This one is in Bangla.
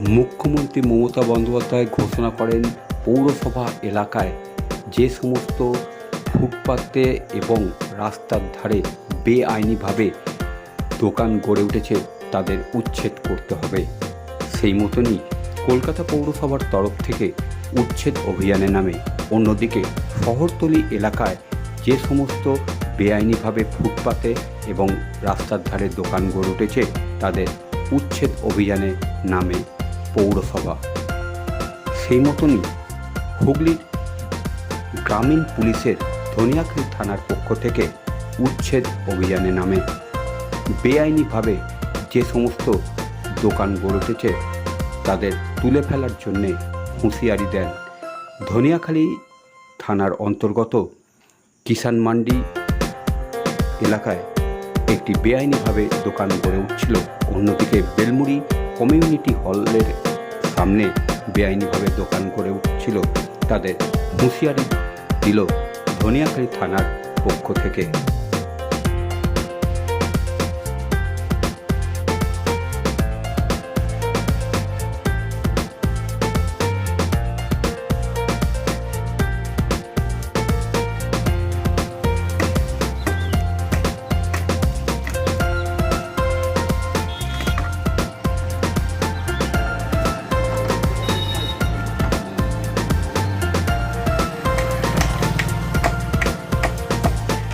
মুখ্যমন্ত্রী মমতা বন্দ্যোপাধ্যায় ঘোষণা করেন, পৌরসভা এলাকায় যে সমস্ত ফুটপাতে এবং রাস্তার ধারে বেআইনিভাবে দোকান গড়ে উঠেছে, তাদের উচ্ছেদ করতে হবে। সেই মতনই কলকাতা পৌরসভার তরফ থেকে উচ্ছেদ অভিযানের নামে। অন্যদিকে শহরতলি এলাকায় যে সমস্ত বেআইনিভাবে ফুটপাতে এবং রাস্তার ধারে দোকান গড়ে উঠেছে, তাদের উচ্ছেদ অভিযানে নামে পৌরসভা। সেই মতনই হুগলির গ্রামীণ পুলিশের ধনিয়াখালী থানার পক্ষ থেকে উচ্ছেদ অভিযানে নামে। বেআইনিভাবে যে সমস্ত দোকান গড়ে উঠেছে, তাদের তুলে ফেলার জন্যে হুঁশিয়ারি দেন ধনিয়াখালী থানার অন্তর্গত কিষান মান্ডি এলাকায় একটি বেআইনিভাবে দোকান গড়ে উঠছিল। অন্যদিকে বেলমুড়ি কমিউনিটি হলের সামনে বেআইনিভাবে দোকান করে উঠছিল তাদের হুঁশিয়ারি দিল ধনিয়াখালী থানার পক্ষ থেকে।